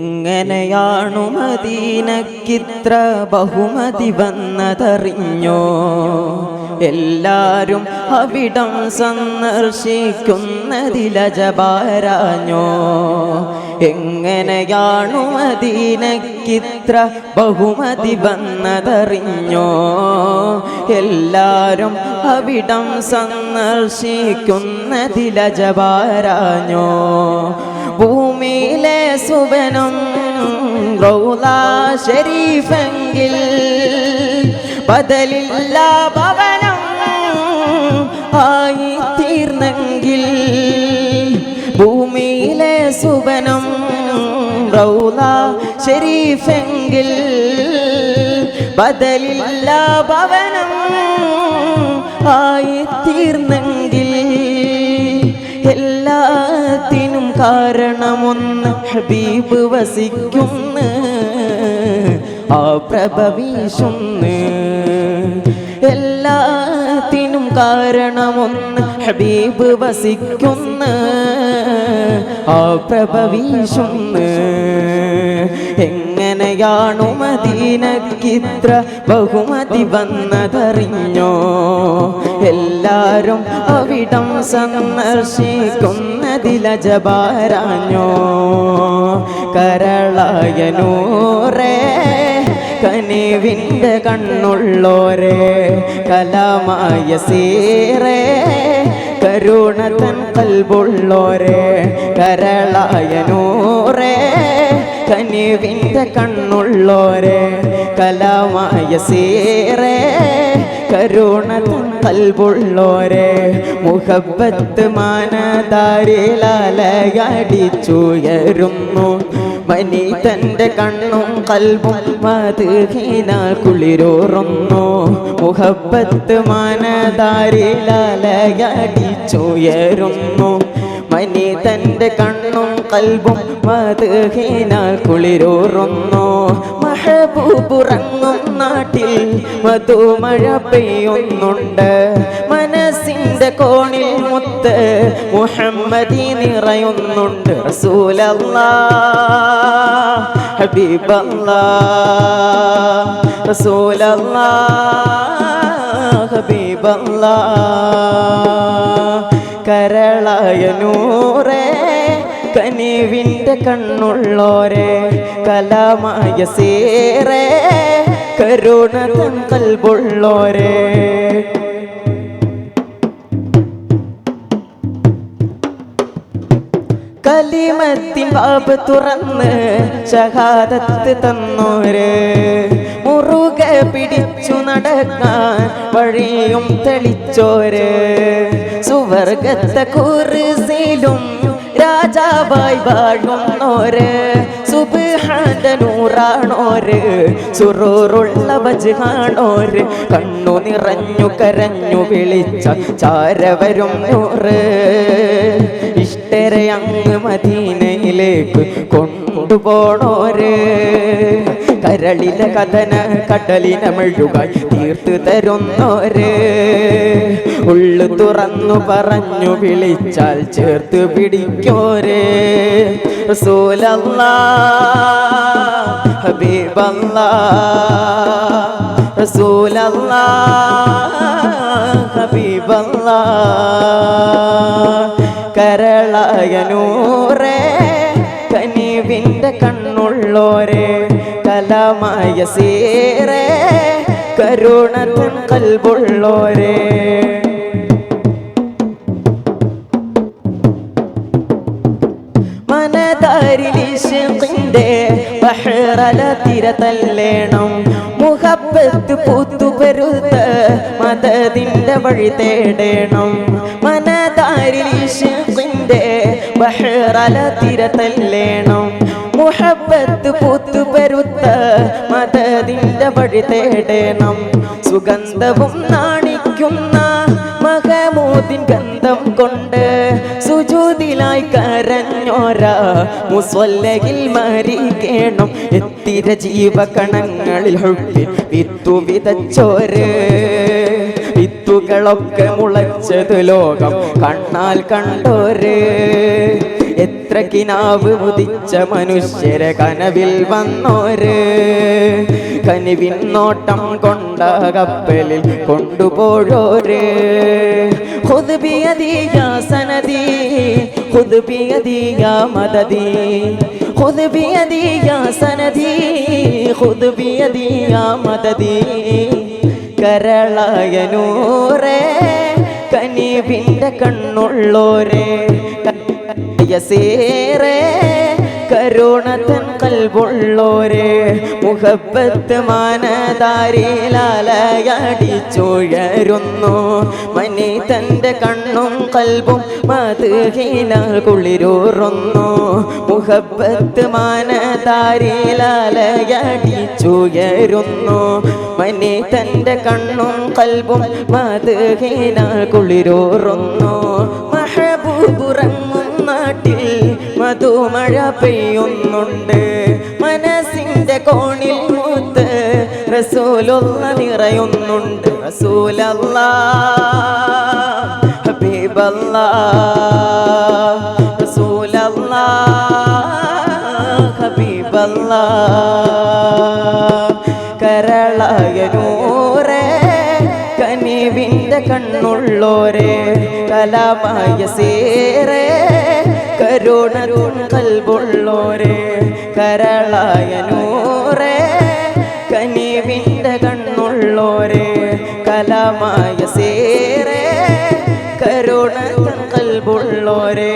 എങ്ങനെയാണു മദീനക്കിത്ര ബഹുമതി വന്നതറിഞ്ഞോ? എല്ലാരും അവിടം സന്ദർശിക്കുന്നതിലജപാരാഞ്ഞോ? എങ്ങനെയാണു മദീനക്കിത്ര ബഹുമതി വന്നതറിഞ്ഞോ? എല്ലാരും അവിടം സന്ദർശിക്കുന്നതിലജപാരാഞ്ഞോ? ഭൂമിയിലെ സുബനും റൗല ഷരീഫെങ്കിൽ ബദലില്ല ഭവനം ആയി തീർന്നെങ്കിൽ ഭൂമിയിലെ സുബനം റൗല ഷരീഫെങ്കിൽ ബദലില്ല ഭവനം ആയി കാരണമൊന്ന് ഹബീബ് വസിക്കുന്ന. ആ പ്രഭവീശുന്ന് എല്ലാത്തിനും കാരണമൊന്ന് ഹബീബ് വസിക്കുന്ന. ആ പ്രഭ വീശുന്ന്. എങ്ങനെയാണു മദീനക്കിത്ര ബഹുമതി വന്നതറിഞ്ഞോ? എല്ലാരും അവിടം സന്ദർശിക്കുന്നതിലജബാരാഞ്ഞോ കരളായ നൂറേ കനിവിന്റെ കണ്ണുള്ളോരേ കലമായ സീറേ കരുണതൻ കൽബുള്ളോരേ കരളായ നൂറേ കനിവിന്റെ കണ്ണുള്ളോരെ കലാമായ സീറേ കരുണ കൽബുള്ളോരേ മുഹബത്ത് മാനതാരിലലയടിച്ചുയരുന്നു മനി തന്റെ കണ്ണും കൽബും മതുഹീന കുളിരോറുന്നു. മുഹബത്ത് മാനതാരിലലയടിച്ചുയരുന്നു മനി തന്റെ കണ്ണും കൽബും മധുഹീനാൽ കുളിരൂറുന്നു. മഹബൂബുറങ്ങും നാട്ടിൽ മധുമഴ പെയ്യുന്നുണ്ട്. മനസ്സിന്റെ കോണിൽ മുത്ത് മുഹമ്മദി നിറയുന്നുണ്ട്. റസൂലല്ലാ ഹബീബല്ലാ റസൂലല്ലാ ഹബീബല്ലാ. കരളായ നൂറേ കനിവിന്റെ കണ്ണുള്ളോരെ കലാമായ സേറെ കരുണ തൻ കൽബുള്ളോരെ കലിമത്തിൻ ബാബ് തുറന്ന് ഷഹാദത്ത് തന്നോര്. മുറുകെ പിടിച്ചു നടക്കാൻ വഴിയും തെളിച്ചോര്. സുവർഗത്തെ കുറിസിലും രാജാവായി വാഴുന്നോര് സുബാന്റെ നൂറാണോര് സുറൂറുള്ള വജ് കാണോര് കണ്ണു നിറഞ്ഞു കരഞ്ഞു വിളിച്ച ചാരവരും നൂറ്. ഇഷ്ടരെ അങ്ങ് മദീനയിലേക്ക് കൊണ്ടുപോണോര്. കരളിലെ കഥന കടലിനെ മെഴുകായി തീർത്തു തരുന്നോര്. ഉള്ളു തുറന്നു പറഞ്ഞു വിളിച്ചാൽ ചേർത്ത് പിടിക്കോരെ. റസൂലല്ലാ ഹബീബല്ലാ റസൂലല്ലാ ഹബീബല്ലാ. കരളായ നൂറേ കനിവിന്റെ കണ്ണുള്ളോരെ. കലമായ സീറേ കരുണതൻ കൽബുള്ളോരേ മനതാരിലിശിന്റെ ബഹ്റല തിര തല്ലേണം. മുഹബത്ത് പൂത്തുപെരുത്ത മതതിന്റെ വഴി തേടേണം. മനതാരിന്റെ ബഹ്റല തിര തല്ലേണം. മുഹബത്ത് മതതിന്റെ വഴി തേടേണം. സുഗന്ധവും നാണിക്കുന്ന മഹമൂദിൻ ഗന്ധം കൊണ്ട് സുജൂതിലായി കരഞ്ഞോരാ മുസ്വല്ലയിൽ മരിക്കേണം. എത്തിര ജീവകണങ്ങളിൽ വിത്തു വിതച്ചോര്. വിത്തുകളൊക്കെ മുളച്ചത് ലോകം കണ്ണാൽ കണ്ടോര്. എത്ര ചരിത്രക്കിനാവ് മുതിച്ച മനുഷ്യരെ കനവിൽ വന്നോര് കനിവിൻ നോട്ടം കൊണ്ട കപ്പലിൽ കൊണ്ടുപോഴോര് خذ بيدي يا سندي خذ بيدي يا مددي خذ بيدي يا سندي خذ بيدي يا مددي കരളായ നൂറേ കനിവിൻ്റെ കണ്ണുള്ളോരേ യസേറേ കരുണത്തൻ കൽവുള്ളോരെ മുഹബത്ത് മാനധാരിലാലയടിച്ചുയരുന്നു മനി തന്റെ കണ്ണും കൽവും മധുഹീനാൽ കുളിരൂറുന്നു. മുഹബത്ത് മാനധാരിലാലയടിച്ചുയരുന്നു മനി തന്റെ കണ്ണും കൽവും മധുഹീനാൽ കുളിരൂറുന്നു. മഹബൂബുറങ്ങും നാട്ടിൽ മധുമഴ പെയ്യുന്നുണ്ട്. മനസ്സിന്റെ കോണിൽ മൂത്ത് റസൂലുള്ള നിറയുന്നുണ്ട്. റസൂലല്ല ഹബീബല്ല റസൂലല്ല ഹബീബല്ല. കരളായ നൂറേ കനിവിന്റെ കണ്ണുള്ളോരേ കലമായ സേറേ കരുണതും കൽവുള്ളോരേ കരളായ നൂറേ കനിവിന്റെ കണ്ണുള്ളോരെ കലമായ സേറെ കരുണ കൽവുള്ളോരേ